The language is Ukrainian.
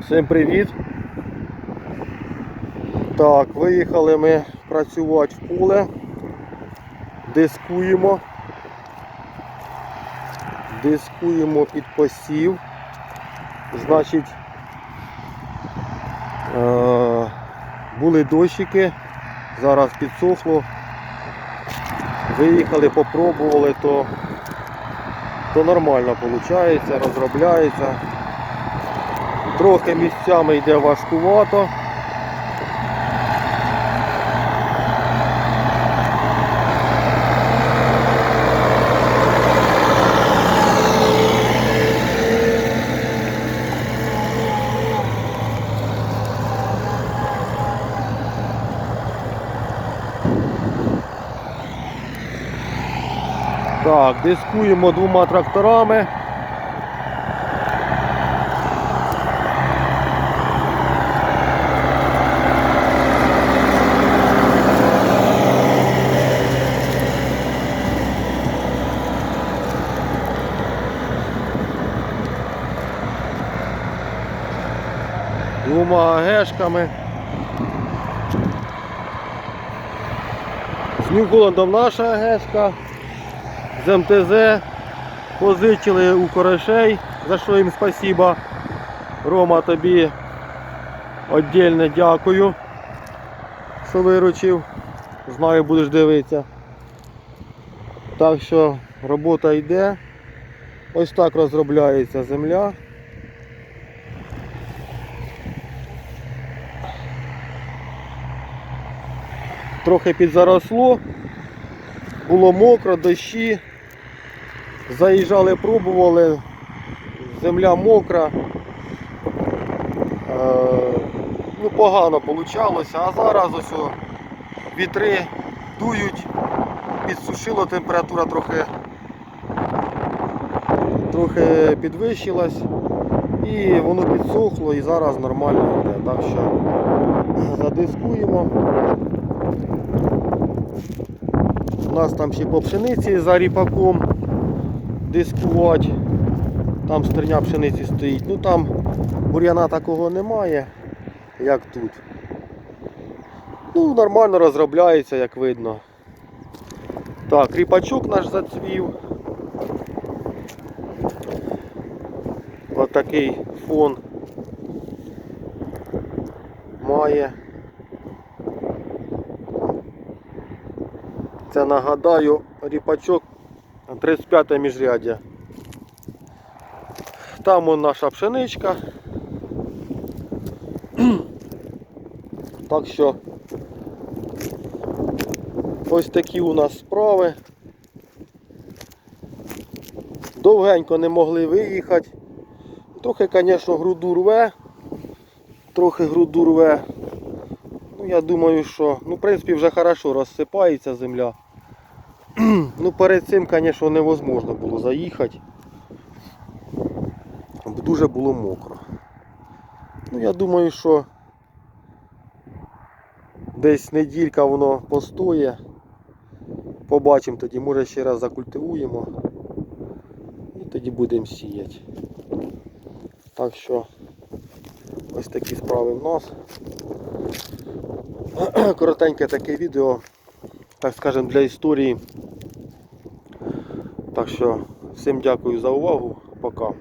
Всім привіт! Так, виїхали ми працювати в поле, дискуємо, дискуємо під посів. Значить, е- були дощики, зараз підсохло. Виїхали, попробували, то, то нормально виходить, розробляється. Трохи місцями йде важкувато. Так, дискуємо двома тракторами. Двома гешками. З Нью-Голландом наша гешка, з МТЗ позичили у корешей, за що їм спасіба. Рома тобі віддільне дякую, що виручив. Знаю, будеш дивитися. Так що робота йде. Ось так розробляється земля. Трохи підзаросло, було мокро, дощі. Заїжджали, пробували, земля мокра. Е, ну, погано вийшло, а зараз ось вітри дують, підсушило, температура трохи, трохи підвищилась і воно підсохло і зараз нормально йде. Так що задискуємо. У нас там ще по пшениці за ріпаком дискувати. Там стерня пшениці стоїть. Ну там бур'яна такого немає, як тут. Ну, нормально розробляється, як видно. Так, ріпачок наш зацвів. Ось такий фон має. Це нагадаю ріпачок 35 міжряддя. Там он наша пшеничка. Так що ось такі у нас справи. Довгенько не могли виїхати. Трохи, звісно, груду рве. Трохи груду рве. Я думаю, що, ну, в принципі, вже хорошо розсипається земля. Ну, перед цим, звісно, невозможно було заїхати. Дуже було мокро. Ну, я думаю, що десь неділька воно постоє. Побачимо тоді, може ще раз закультивуємо. І тоді будемо сіяти. Так що ось такі справи в нас. Коротеньке таке відео, так скажемо, для історії. Так що всім дякую за увагу. Пока.